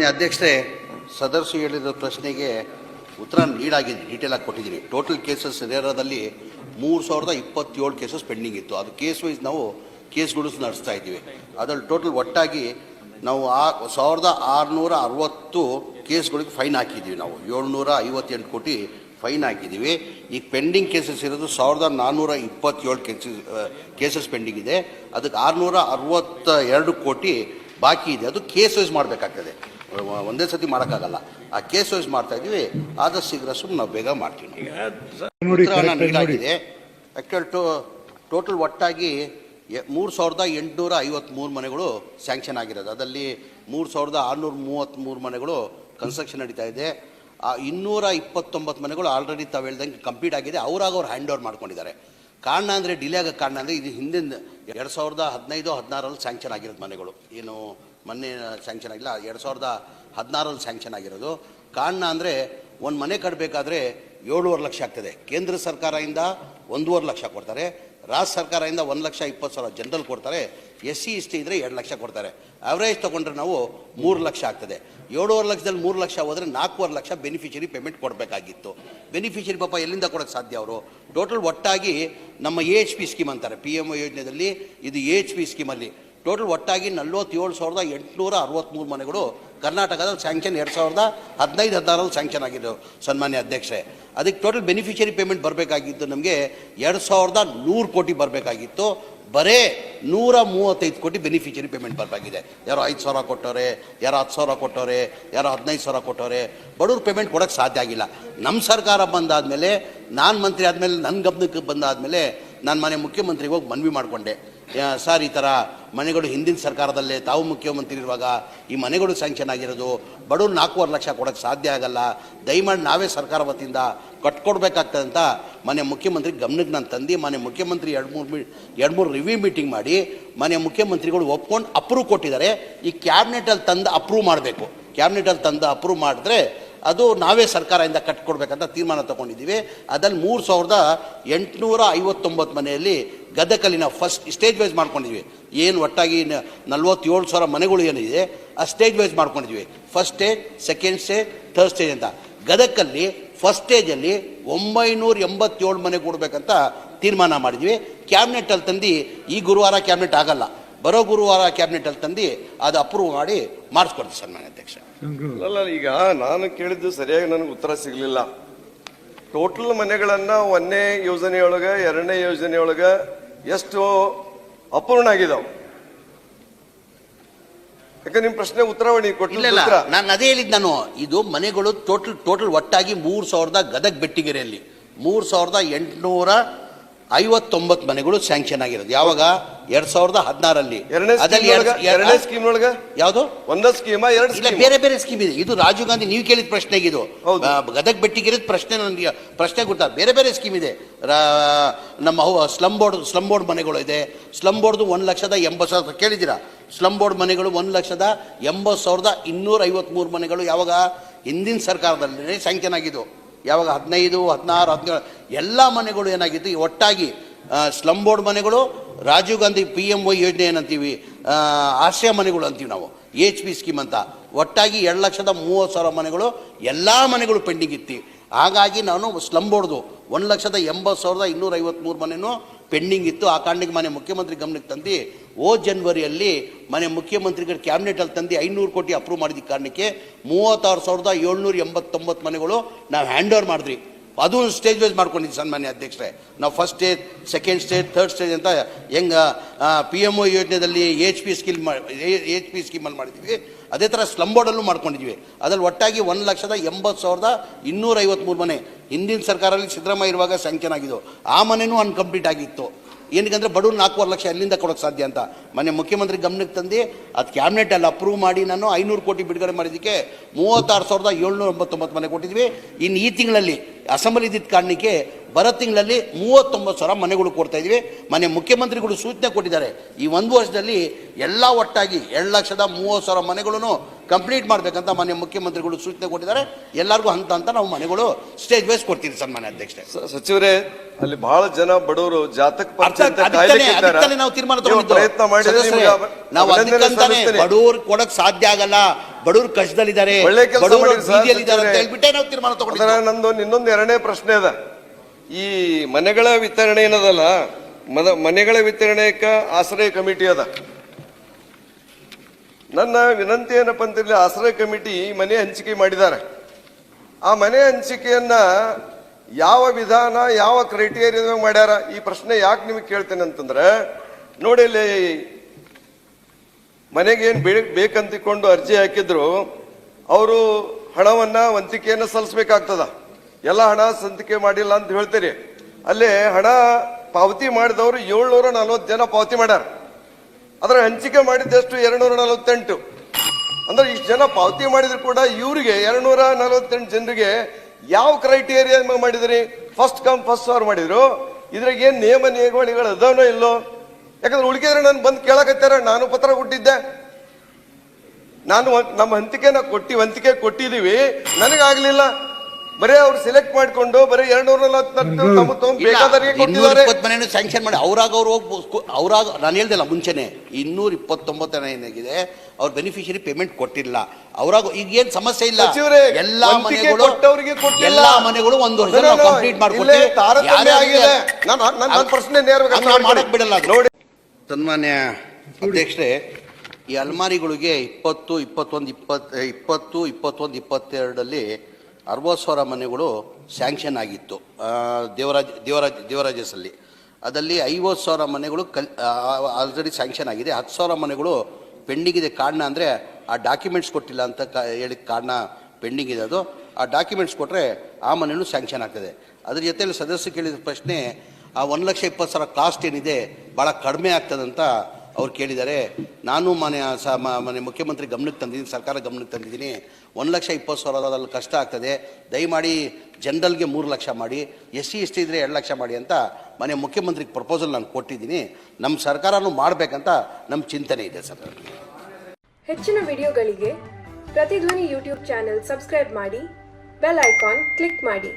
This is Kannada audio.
ಸನ್ಮಾನ್ಯ ಅಧ್ಯಕ್ಷರೇ, ಸದಸ್ಯರು ಹೇಳಿರೋ ಪ್ರಶ್ನೆಗೆ ಉತ್ತರ ನೀಡಾಗಿದೆ ಡೀಟೇಲ್ ಆಗಿ ಕೊಟ್ಟಿದ್ದೀನಿ. ಟೋಟಲ್ ಕೇಸಸ್ ರೇರಾದಲ್ಲಿ ಮೂರು ಸಾವಿರದ ಇಪ್ಪತ್ತೇಳು ಕೇಸಸ್ ಪೆಂಡಿಂಗ್ ಇತ್ತು. ಅದು ಕೇಸ್ ವೈಸ್ ನಾವು ಕೇಸ್ಗಳು ನಡೆಸ್ತಾ ಇದ್ದೀವಿ. ಅದರಲ್ಲಿ ಟೋಟಲ್ ಒಟ್ಟಾಗಿ ನಾವು ಆ ಸಾವಿರದ ಆರುನೂರ ಅರವತ್ತು ಕೇಸ್ಗಳಿಗೆ ಫೈನ್ ಹಾಕಿದ್ದೀವಿ ನಾವು. ಏಳ್ನೂರ ಐವತ್ತೆಂಟು ಕೋಟಿ ಫೈನ್ ಹಾಕಿದ್ದೀವಿ. ಈಗ ಪೆಂಡಿಂಗ್ ಕೇಸಸ್ ಇರೋದು ಸಾವಿರದ ನಾನ್ನೂರ ಇಪ್ಪತ್ತೇಳು ಕೇಸಸ್ ಕೇಸಸ್ ಪೆಂಡಿಂಗ್ ಇದೆ. ಅದಕ್ಕೆ ಆರುನೂರ ಅರವತ್ತ ಎರಡು ಕೋಟಿ ಬಾಕಿ ಇದೆ. ಅದು ಕೇಸ್ ವೈಸ್ ಮಾಡಬೇಕಾಗ್ತದೆ. ಒಂದೇ ಸತಿ ಮಾಡೋಕ್ಕಾಗಲ್ಲ. ಆ ಕೇಸ್ ವೈಸ್ ಮಾಡ್ತಾ ಇದ್ದೀವಿ ಆದಷ್ಟು ಶೀಘ್ರ ಸುಮ್ಮನೆ ನಾವು ಬೇಗ ಮಾಡ್ತೀವಿ. ನೋಡಿ ಉತ್ತರ ನಾನು correct ಆಗಿ ನೋಡಿ. ನೀಡಾಗಿದೆ ಆ್ಯಕ್ಚುಲ್ ಟೋ ಟೋಟಲ್ ಒಟ್ಟಾಗಿ ಮೂರು ಸಾವಿರದ ಎಂಟುನೂರ ಐವತ್ತ್ಮೂರು ಮನೆಗಳು ಸ್ಯಾಂಕ್ಷನ್ ಆಗಿರೋದು. ಅದರಲ್ಲಿ ಮೂರು ಸಾವಿರದ ಆರುನೂರ ಮೂವತ್ತ್ಮೂರು ಮನೆಗಳು ಕನ್ಸ್ಟ್ರಕ್ಷನ್ ನಡೀತಾ ಇದೆ. ಆ ಇನ್ನೂರ ಇಪ್ಪತ್ತೊಂಬತ್ತು ಮನೆಗಳು ಆಲ್ರೆಡಿ ತಾವು ಹೇಳ್ದಂಗೆ ಕಂಪ್ಲೀಟ್ ಆಗಿದೆ. ಅವರಾಗ ಅವ್ರು ಹ್ಯಾಂಡ್ ಓವರ್ ಮಾಡ್ಕೊಂಡಿದ್ದಾರೆ. ಕಾರಣ ಅಂದರೆ ಡಿಲೇ ಆಗೋ ಕಾರಣ ಅಂದರೆ ಇದು ಹಿಂದಿನ ಎರಡು ಸಾವಿರದ ಹದಿನೈದು ಹದಿನಾರರಲ್ಲಿ ಸ್ಯಾಂಕ್ಷನ್ ಆಗಿರೋದು ಮನೆಗಳು. ಏನು ಮೊನ್ನೆ ಸ್ಯಾಂಕ್ಷನ್ ಆಗಿಲ್ಲ, ಎರಡು ಸಾವಿರದ ಹದಿನಾರಲ್ಲಿ ಸ್ಯಾಂಕ್ಷನ್ ಆಗಿರೋದು. ಕಾರಣ ಅಂದರೆ, ಒಂದು ಮನೆ ಕಟ್ಟಬೇಕಾದ್ರೆ ಏಳುವರೆ ಲಕ್ಷ ಆಗ್ತದೆ. ಕೇಂದ್ರ ಸರ್ಕಾರದಿಂದ ಒಂದೂವರೆ ಲಕ್ಷ ಕೊಡ್ತಾರೆ. ರಾಜ್ಯ ಸರ್ಕಾರದಿಂದ ಒಂದು ಲಕ್ಷ ಇಪ್ಪತ್ತು ಸಾವಿರ ಜನರಲ್ ಕೊಡ್ತಾರೆ. ಎಸ್ ಸಿ, ಎಸ್ ಟಿ ಇದ್ದರೆ ಎರಡು ಲಕ್ಷ ಕೊಡ್ತಾರೆ. ಅವರೇಜ್ ತೊಗೊಂಡ್ರೆ ನಾವು ಮೂರು ಲಕ್ಷ ಆಗ್ತದೆ. ಏಳುವರೆ ಲಕ್ಷದಲ್ಲಿ ಮೂರು ಲಕ್ಷ ಹೋದರೆ ನಾಲ್ಕೂವರೆ ಲಕ್ಷ ಬೆನಿಫಿಷರಿ ಪೇಮೆಂಟ್ ಕೊಡಬೇಕಾಗಿತ್ತು. ಬೆನಿಫಿಷರಿ ಪಾಪ ಎಲ್ಲಿಂದ ಕೊಡೋಕ್ಕೆ ಸಾಧ್ಯ ಅವರು? ಟೋಟಲ್ ಒಟ್ಟಾಗಿ ನಮ್ಮ ಎ ಎಚ್ ಪಿ ಸ್ಕೀಮ್ ಅಂತಾರೆ. ಪಿ ಎಂ ಯೋಜನೆಯಲ್ಲಿ ಇದು ಎ ಎಚ್ ಪಿ ಸ್ಕೀಮಲ್ಲಿ ಟೋಟಲ್ ಒಟ್ಟಾಗಿ ನಲ್ವತ್ತೇಳು ಸಾವಿರದ ಎಂಟುನೂರ ಅರವತ್ತ್ಮೂರು ಮನೆಗಳು ಕರ್ನಾಟಕದಲ್ಲಿ ಸ್ಯಾಂಕ್ಷನ್ ಎರಡು ಸಾವಿರದ ಹದಿನೈದು ಹದಿನಾರಲ್ಲಿ ಸ್ಯಾಂಕ್ಷನ್ ಆಗಿದ್ದು ಸನ್ಮಾನ್ಯ ಅಧ್ಯಕ್ಷೆ ಅದಕ್ಕೆ ಟೋಟಲ್ ಬೆನಿಫಿಷರಿ ಪೇಮೆಂಟ್ ಬರಬೇಕಾಗಿತ್ತು ನಮಗೆ ಎರಡು ಸಾವಿರದ ನೂರು ಕೋಟಿ ಬರಬೇಕಾಗಿತ್ತು. ಬರೇ ನೂರ ಮೂವತ್ತೈದು ಕೋಟಿ ಬೆನಿಫಿಷರಿ ಪೇಮೆಂಟ್ ಬರಬೇಕಾಗಿದೆ. ಯಾರೋ ಐದು ಸಾವಿರ ಕೊಟ್ಟವ್ರೆ, ಯಾರೋ ಹತ್ತು ಸಾವಿರ ಕೊಟ್ಟವ್ರೆ, ಯಾರೋ ಹದಿನೈದು ಸಾವಿರ ಕೊಟ್ಟವ್ರೆ, ಬಡವ್ರ ಪೇಮೆಂಟ್ ಕೊಡೋಕ್ಕೆ ಸಾಧ್ಯ ಆಗಿಲ್ಲ. ನಮ್ಮ ಸರ್ಕಾರ ಬಂದಾದಮೇಲೆ, ನಾನು ಮಂತ್ರಿ ಆದಮೇಲೆ ನನ್ನ ಗಮನಕ್ಕೆ ಬಂದಾದಮೇಲೆ, ನಾನು ಮನೆ ಮುಖ್ಯಮಂತ್ರಿಗೆ ಹೋಗಿ ಮನವಿ ಮಾಡಿಕೊಂಡೆ. ಸರ್, ಈ ಥರ ಮನೆಗಳು ಹಿಂದಿನ ಸರ್ಕಾರದಲ್ಲೇ ತಾವು ಮುಖ್ಯಮಂತ್ರಿ ಇರುವಾಗ ಈ ಮನೆಗಳು ಸ್ಯಾಂಕ್ಷನ್ ಆಗಿರೋದು ಬಡವ್ರು ನಾಲ್ಕೂವರೆ ಲಕ್ಷ ಕೊಡೋಕ್ಕೆ ಸಾಧ್ಯ ಆಗಲ್ಲ. ದಯಮಾಡಿ ನಾವೇ ಸರ್ಕಾರ ವತಿಯಿಂದ ಕಟ್ಕೊಡ್ಬೇಕಾಗ್ತದೆ ಅಂತ ಮನೆ ಮುಖ್ಯಮಂತ್ರಿ ಗಮನಕ್ಕೆ ನಾನು ತಂದು ಮನೆ ಮುಖ್ಯಮಂತ್ರಿ ಎರಡು ಮೂರು ಮೀ ಎರಡು ಮೂರು ರಿವ್ಯೂ ಮೀಟಿಂಗ್ ಮಾಡಿ ಮನೆ ಮುಖ್ಯಮಂತ್ರಿಗಳು ಒಪ್ಕೊಂಡು ಅಪ್ರೂವ್ ಕೊಟ್ಟಿದ್ದಾರೆ. ಈ ಕ್ಯಾಬಿನೆಟಲ್ಲಿ ತಂದು ಅಪ್ರೂವ್ ಮಾಡಬೇಕು. ಕ್ಯಾಬಿನೆಟಲ್ಲಿ ತಂದು ಅಪ್ರೂವ್ ಮಾಡಿದ್ರೆ ಅದು ನಾವೇ ಸರ್ಕಾರದಿಂದ ಕಟ್ಕೊಡ್ಬೇಕಂತ ತೀರ್ಮಾನ ತಗೊಂಡಿದ್ದೀವಿ. ಅದಲ್ಲಿ ಮೂರು ಸಾವಿರದ ಎಂಟುನೂರ ಐವತ್ತೊಂಬತ್ತು ಮನೆಯಲ್ಲಿ ಗದಕಲ್ಲಿನ ಫಸ್ಟ್ ಸ್ಟೇಜ್ ವೈಸ್ ಮಾಡ್ಕೊಂಡಿದ್ವಿ. ಏನು ಒಟ್ಟಾಗಿ ನಲ್ವತ್ತೇಳು ಸಾವಿರ ಮನೆಗಳು ಏನಿದೆ, ಆ ಸ್ಟೇಜ್ ವೈಸ್ ಮಾಡ್ಕೊಂಡಿದ್ವಿ. First stage second stage third stage ಅಂತ. ಗದಕಲ್ಲಿ ಫಸ್ಟ್ ಸ್ಟೇಜಲ್ಲಿ ಒಂಬೈನೂರ ಎಂಬತ್ತೇಳು ಮನೆ ಕೊಡಬೇಕಂತ ತೀರ್ಮಾನ ಮಾಡಿದ್ವಿ. ಕ್ಯಾಬಿನೆಟಲ್ಲಿ ತಂದು ಈ ಗುರುವಾರ ಕ್ಯಾಬಿನೆಟ್ ಆಗಲ್ಲ. ಬರೋ ಗುರುವಾರ ಕ್ಯಾಬಿನೆಟಲ್ಲಿ ತಂದು ಅದು ಅಪ್ರೂವ್ ಮಾಡಿ ಮಾಡಿಸ್ಕೊಡ್ತೀವಿ ಸನ್ಮಾನ್ಯ ಅಧ್ಯಕ್ಷ. ಅಲ್ಲ ಈಗ ನಾನು ಕೇಳಿದ್ದು ಸರಿಯಾಗಿ ನನಗೆ ಉತ್ತರ ಸಿಗಲಿಲ್ಲ. ಟೋಟಲ್ ಮನೆಗಳನ್ನು ಒಂದನೇ ಯೋಜನೆಯೊಳಗೆ ಎರಡನೇ ಯೋಜನೆಯೊಳಗೆ ಎಷ್ಟು ಅಪೂರ್ಣ ಆಗಿದಾವೆ. ಯಾಕಂದ್ರೆ ನಿಮ್ಮ ಪ್ರಶ್ನೆ ಉತ್ತರವಣಿ ಕೊಟ್ಟಿಲ್ಲ ನಾನು ಅದೇ ಹೇಳಿದ್ ನಾನು ಇದು ಮನೆಗಳು ಟೋಟಲ್ ಟೋಟಲ್ ಒಟ್ಟಾಗಿ ಮೂರು ಸಾವಿರದ ಗದಗ್ ಬೆಟ್ಟಿಗೆರೆಯಲ್ಲಿ. ಮೂರು ಸಾವಿರದ ಎಂಟುನೂರ ಐವತ್ತೊಂಬತ್ತು ಮನೆಗಳು ಸ್ಯಾಂಕ್ಷನ್ ಆಗಿರೋದು. ಯಾವಾಗ? ಎರಡ್ ಸಾವಿರದ ಹದಿನಾರಲ್ಲಿ ಎರಡನೇ ಸ್ಕೀಮ್ ಒಳಗ ಯಾವುದು? ಒಂದ ಸ್ಕೀಮ ಎರಡು ಇಲ್ಲ ಬೇರೆ ಬೇರೆ ಸ್ಕೀಮ್ ಇದೆ. ಇದು ರಾಜೀವ್ ಗಾಂಧಿ ನೀವು ಕೇಳಿದ ಪ್ರಶ್ನೆ ಇದು. ಗದಗ ಬೆಟ್ಟಿಗೆ ಗದಗ್ ಬೆಟ್ಟಿಗಿರಿದ ಪ್ರಶ್ನೆ ನನಗೆ ಪ್ರಶ್ನೆ ಗೊತ್ತಾ ಬೇರೆ ಬೇರೆ ಸ್ಕೀಮ್ ಇದೆ. ನಮ್ಮ ಸ್ಲಮ್ ಬೋರ್ಡ್ ಸ್ಲಮ್ ಬೋರ್ಡ್ ಮನೆಗಳು ಇದೆ ಸ್ಲಮ್ ಬೋರ್ಡ್ ಒಂದು ಲಕ್ಷದ ಎಂಬತ್ತು ಸಾವಿರ. ಕೇಳಿದ್ದೀರಾ? ಸ್ಲಮ್ ಬೋರ್ಡ್ ಮನೆಗಳು ಒಂದು ಲಕ್ಷದ ಎಂಬತ್ತು ಸಾವಿರದ ಇನ್ನೂರ ಐವತ್ತ್ಮೂರು ಮನೆಗಳು ಯಾವಾಗ? ಹಿಂದಿನ ಸರ್ಕಾರದಲ್ಲಿ ಸ್ಯಾಂಕ್ಷನ್ ಆಗಿದ್ದು. ಯಾವಾಗ ಹದಿನೈದು, ಹದಿನಾರು, ಹದಿನೇಳು, ಎಲ್ಲ ಮನೆಗಳು ಏನಾಗಿತ್ತು? ಒಟ್ಟಾಗಿ ಸ್ಲಮ್ ಬೋರ್ಡ್ ಮನೆಗಳು, Rajiv Gandhi P M O ಯೋಜನೆ ಏನಂತೀವಿ? ಆಶ್ರಯ ಮನೆಗಳು ಅಂತೀವಿ ನಾವು ಎಚ್ ಪಿ ಸ್ಕೀಮ್ ಅಂತ. ಒಟ್ಟಾಗಿ ಎರಡು ಲಕ್ಷದ ಮೂವತ್ತು ಸಾವಿರ ಮನೆಗಳು ಎಲ್ಲ ಮನೆಗಳು ಪೆಂಡಿಂಗ್ ಇತ್ತು. ಹಾಗಾಗಿ ನಾನು ಸ್ಲಂ ಬೋರ್ಡ್ದು ಒಂದು ಲಕ್ಷದ ಎಂಬತ್ತು ಸಾವಿರದ ಇನ್ನೂರ ಐವತ್ಮೂರು ಮನೆನೂ ಪೆಂಡಿಂಗ್ ಇತ್ತು. ಆ ಕಾರಣಕ್ಕೆ ಮನೆ ಮುಖ್ಯಮಂತ್ರಿ ಗಮನಕ್ಕೆ ತಂದು, ಓ ಜನ್ವರಿಯಲ್ಲಿ ಮನೆ ಮುಖ್ಯಮಂತ್ರಿಗಳ ಕ್ಯಾಬಿನೆಟಲ್ಲಿ ತಂದು ಐನೂರು ಕೋಟಿ ಅಪ್ರೂವ್ ಮಾಡಿದ ಕಾರಣಕ್ಕೆ ಮೂವತ್ತಾರು ಸಾವಿರದ ಏಳ್ನೂರ ಎಂಬತ್ತೊಂಬತ್ತು ಮನೆಗಳು ನಾವು ಹ್ಯಾಂಡ್ ಓವರ್ ಮಾಡಿದ್ರಿ ಅದು ಸ್ಟೇಜ್ ವೈಸ್ ಮಾಡ್ಕೊಂಡಿದ್ದು ಸನ್ಮಾನ್ಯ ಅಧ್ಯಕ್ಷರೇ. ನಾವು first stage second stage third stage ಅಂತ ಹೆಂಗೆ ಪಿ ಎಂ ಒ ಯೋಜನೆಯಲ್ಲಿ H P skill H P ಸ್ಕೀಮಲ್ಲಿ ಮಾಡಿದ್ದೀವಿ ಅದೇ ಥರ ಸ್ಲಮ್ ಬೋರ್ಡಲ್ಲೂ ಮಾಡ್ಕೊಂಡಿದ್ವಿ. ಅದರಲ್ಲಿ ಒಟ್ಟಾಗಿ ಒಂದು ಲಕ್ಷದ ಎಂಬತ್ತು ಸಾವಿರದ ಇನ್ನೂರ ಐವತ್ತ್ಮೂರು ಮನೆ. ಹಿಂದಿನ ಸರ್ಕಾರದಲ್ಲಿ ಸಿದ್ದರಾಮಯ್ಯ ಇರುವಾಗ ಸ್ಯಾಂಕ್ಷನ್ ಆಗಿದ್ದು. ಆ ಮನೆಯೂ ಅನ್ಕಂಪ್ಲೀಟ್ ಆಗಿತ್ತು. ಏನಕ್ಕಂದ್ರೆ ಬಡವ್ರು ನಾಲ್ಕೂವರೆ ಲಕ್ಷ ಎಲ್ಲಿಂದ ಕೊಡೋಕ್ಕೆ ಸಾಧ್ಯ ಅಂತ. ಮೊನ್ನೆ ಮುಖ್ಯಮಂತ್ರಿ ಗಮನಕ್ಕೆ ತಂದು ಅದು ಕ್ಯಾಬಿನೆಟಲ್ಲಿ ಅಪ್ರೂವ್ ಮಾಡಿ ನಾನು ಐನೂರು ಕೋಟಿ ಬಿಡುಗಡೆ ಮಾಡಿದ್ದಕ್ಕೆ ಮೂವತ್ತಾರು ಸಾವಿರದ ಏಳ್ನೂರ ಎಂಬತ್ತೊಂಬತ್ತು ಮನೆ ಕೊಟ್ಟಿದ್ವಿ. ಇನ್ನು ಈ ತಿಂಗಳಲ್ಲಿ ಅಸೆಂಬ್ಲಿ ಇದ್ದಿದ್ದ ಕಾರಣಕ್ಕೆ ಬರೋ ತಿಂಗಳಲ್ಲಿ ಮೂವತ್ತೊಂಬತ್ತು ಸಾವಿರ ಮನೆಗಳು ಕೊಡ್ತಾ ಇದ್ವಿ. ಮನೆ ಮುಖ್ಯಮಂತ್ರಿಗಳು ಸೂಚನೆ ಕೊಟ್ಟಿದ್ದಾರೆ, ಈ ಒಂದು ವರ್ಷದಲ್ಲಿ ಎಲ್ಲ ಒಟ್ಟಾಗಿ ಎರಡು ಲಕ್ಷದ ಮೂವತ್ತು ಸಾವಿರ ಮನೆಗಳನ್ನು ಕಂಪ್ಲೀಟ್ ಮಾಡಬೇಕಂತ ಮನೆ ಮುಖ್ಯಮಂತ್ರಿಗಳು ಸೂಚನೆ ಕೊಟ್ಟಿದ್ದಾರೆ. ಎಲ್ಲರಿಗೂ ಹಂತ ಅಂತ ನಾವು ಮನೆಗಳು ಸ್ಟೇಜ್ ವೈಸ್ ಕೊಡ್ತೀವಿ ಸನ್ಮಾನ್ಯ ಅಧ್ಯಕ್ಷರೇ. ಸಚಿವರೇ ಅಲ್ಲಿ ಬಹಳ ಜನ ಬಡವರು ಜಾತಕ ನಾವು ತೀರ್ಮಾನ ಪ್ರಯತ್ನ ಮಾಡಿದ್ರೆ ನಾವು ಸಲ್ಲಿಸ್ತೇನೆ. ಕೊಡಕ್ ಸಾಧ್ಯ ಆಗಲ್ಲ. ಬಡವರು ಕಷ್ಟದಲ್ಲಿದ್ದಾರೆ. ಬಡವರು ನಾವು ತೀರ್ಮಾನ ನಂದು ಇನ್ನೊಂದು ಎರಡನೇ ಪ್ರಶ್ನೆ ಅದ. ಈ ಮನೆಗಳ ವಿತರಣೆ ಏನದಲ್ಲ? ಮನೆಗಳ ವಿತರಣೆಕ ಆಶ್ರಯ ಕಮಿಟಿ ಅದ. ನನ್ನ ವಿನಂತಿ ಏನಪ್ಪ ಅಂತಿರಲಿ ಆಶ್ರಯ ಕಮಿಟಿ ಮನೆ ಹಂಚಿಕೆ ಮಾಡಿದ್ದಾರೆ. ಆ ಮನೆ ಹಂಚಿಕೆಯನ್ನ ಯಾವ ವಿಧಾನ, ಯಾವ ಕ್ರೈಟೀರಿಯಾ ಮಾಡ್ಯಾರ? ಈ ಪ್ರಶ್ನೆ ಯಾಕೆ ನಿಮಗೆ ಕೇಳ್ತೇನೆ ಅಂತಂದ್ರೆ, ನೋಡಿ ಇಲ್ಲಿ ಮನೆಗೆ ಏನು ಬೇಕಂತಿಕೊಂಡು ಅರ್ಜಿ ಹಾಕಿದ್ರು, ಅವರು ಹಣವನ್ನ ವಂತಿಕೆಯನ್ನು ಸಲ್ಲಿಸಬೇಕಾಗ್ತದ. ಎಲ್ಲ ಹಣ ಸಂತಿಕೆ ಮಾಡಿಲ್ಲ ಅಂತ ಹೇಳ್ತೀರಿ. ಅಲ್ಲೇ ಹಣ ಪಾವತಿ ಮಾಡಿದವರು ಏಳ್ನೂರ ನಲ್ವತ್ತು ಜನ ಪಾವತಿ ಮಾಡ್ಯಾರ. ಅದರ ಹಂಚಿಕೆ ಮಾಡಿದ್ದಷ್ಟು? ಎರಡ್ನೂರ ನಲವತ್ತೆಂಟು. ಅಂದ್ರೆ ಇಷ್ಟು ಜನ ಪಾವತಿ ಮಾಡಿದ್ರು ಕೂಡ ಇವರಿಗೆ ಎರಡ್ನೂರ ನಲವತ್ತೆಂಟು ಜನರಿಗೆ ಯಾವ ಕ್ರೈಟೀರಿಯಾ ಮಾಡಿದ್ರಿ? ಫಸ್ಟ್ ಕಮ್ ಫಸ್ಟ್ ಸರ್ವ್ ಮಾಡಿದ್ರು. ಇದ್ರಾಗ ಏನ್ ನಿಯಮ ನಿಯಮಗಳು ಅದಾವನೋ ಇಲ್ಲೋ? ಯಾಕಂದ್ರೆ ಉಳಿಕಿದ್ರೆ ನಾನು ಬಂದು ಕೇಳಕತ್ತಾರ ನಾನು ಪತ್ರ ಕೊಟ್ಟಿದ್ದೆ. ನಾನು ನಮ್ಮ ಹಂತಿಕೆನ ಕೊಟ್ಟಿ ಹಂತಿಕೆ ಕೊಟ್ಟಿದೀವಿ. ನನಗಾಗ್ಲಿಲ್ಲ. ಬರೀ ಅವ್ರು ಸೆಲೆಕ್ಟ್ ಮಾಡ್ಕೊಂಡು ಬರೀ ಎರಡ್ನೂರ ನೂರ ಮನೆಯನ್ನು ಸ್ಯಾಂಕ್ಷನ್ ಮಾಡಿ. ಅವ್ರಾಗ ಅವ್ರು ಹೋಗಿ ಅವ್ರಾಗ ನಾನು ಹೇಳ್ದಿಲ್ಲ ಮುಂಚೆನೆ. ಇನ್ನೂರ ಇಪ್ಪತ್ತೊಂಬತ್ತನೇ ಏನಾಗಿದೆ? ಅವ್ರ ಬೆನಿಫಿಷರಿ ಪೇಮೆಂಟ್ ಕೊಟ್ಟಿಲ್ಲ ಅವರಾಗ ಈಗ ಏನ್ ಸಮಸ್ಯೆ ಇಲ್ಲ ಸಚಿವರೇ, ಎಲ್ಲಾ ವಂತಿಕೆ ಮನೆಗಳು ಕೊಟ್ಟವ್ರಿಗೆ ಕೊಟ್ಟಿಲ್ಲ. ಎಲ್ಲಾ ಮನೆಗಳು ಒಂದು ವರ್ಷ. ಕಂಪ್ಲೀಟ್ ಇಲ್ಲೇ ಮಾಡ್ಕೊಡ್ತೀವಿ ತಾರತಮ್ಯ ಯಾರ್ಯಾರಿಗೆ- ಆಗಿದೆ. ನಾನು- ನಾನು- ನನ್ನ ಪ್ರಶ್ನೆ ನೇರವಾಗಿ ಹಂಗ್ ಅರ್ಥ ಮಾಡಕ್ ಬಿಡಲ್ಲ ನೋಡಿ ಸನ್ಮಾನ್ಯ ಅಧ್ಯಕ್ಷರೇ ಈ ಅಲ್ಮಾರಿಗಳಿಗೆ ಇಪ್ಪತ್ತು ಇಪ್ಪತ್ತೊಂದು ಇಪ್ಪತ್ತು ಇಪ್ಪತ್ತು ಇಪ್ಪತ್ತೊಂದು ಇಪ್ಪತ್ತೆರಡಲ್ಲಿ ಅರವತ್ತು ಸಾವಿರ ಮನೆಗಳು ಸ್ಯಾಂಕ್ಷನ್ ಆಗಿತ್ತು ಆ, ದೇವರಾಜ್ ದೇವರಾಜ್ ದೇವರಾಜಸಲ್ಲಿ ಅದರಲ್ಲಿ ಐವತ್ತು ಸಾವಿರ ಮನೆಗಳು ಕಲ್ ಆಲ್ರೆಡಿ ಸ್ಯಾಂಕ್ಷನ್ ಆಗಿದೆ ಹತ್ತು ಸಾವಿರ ಮನೆಗಳು ಪೆಂಡಿಂಗ್ ಇದೆ ಕಾರಣ ಅಂದರೆ ಆ ಡಾಕ್ಯುಮೆಂಟ್ಸ್ ಕೊಟ್ಟಿಲ್ಲ ಅಂತ ಕ ಕಾರಣ ಪೆಂಡಿಂಗ್ ಇದೆ ಅದು. ಆ ಡಾಕ್ಯುಮೆಂಟ್ಸ್ ಕೊಟ್ಟರೆ ಆ ಮನೆಯೂ ಸ್ಯಾಂಕ್ಷನ್ ಆಗ್ತದೆ. ಅದ್ರ ಜೊತೆಯಲ್ಲಿ ಸದಸ್ಯರು ಕೇಳಿದ ಪ್ರಶ್ನೆ, ಆ ಒಂದು ಲಕ್ಷ ಇಪ್ಪತ್ತು ಸಾವಿರ ಕಾಸ್ಟ್ ಏನಿದೆ ಭಾಳ ಕಡಿಮೆ ಆಗ್ತದಂತ ಅವ್ರು ಕೇಳಿದ್ದಾರೆ, ನಾನು ಮನೆ, ಸ ಮನೆ ಮುಖ್ಯಮಂತ್ರಿ ಗಮನಕ್ಕೆ ತಂದಿದ್ದೀನಿ, ಸರ್ಕಾರ ಗಮನಕ್ಕೆ ತಂದಿದ್ದೀನಿ. ಒಂದು ಲಕ್ಷ ಇಪ್ಪತ್ತು ಸಾವಿರದಲ್ಲಿ ಕಷ್ಟ ಆಗ್ತದೆ. ದಯಮಾಡಿ ಜನರಲ್ಗೆ ಮೂರು ಲಕ್ಷ ಮಾಡಿ. ಎಸ್ ಸಿ, ಎಸ್ ಟಿ ಇದ್ದರೆ ಎರಡು ಲಕ್ಷ ಮಾಡಿ ಅಂತ ಮನೆ ಮುಖ್ಯಮಂತ್ರಿಗೆ ಪ್ರಪೋಸಲ್ ನಾನು ಕೊಟ್ಟಿದ್ದೀನಿ. ನಮ್ಮ ಸರ್ಕಾರನೂ ಮಾಡಬೇಕಂತ ನಮ್ಮ ಚಿಂತನೆ ಇದೆ ಸರ್. ಹೆಚ್ಚಿನ ವಿಡಿಯೋಗಳಿಗೆ ಪ್ರತಿಧ್ವನಿ ಯೂಟ್ಯೂಬ್ ಚಾನೆಲ್ ಸಬ್ಸ್ಕ್ರೈಬ್ ಮಾಡಿ, ಬೆಲ್ ಐಕಾನ್ ಕ್ಲಿಕ್ ಮಾಡಿ.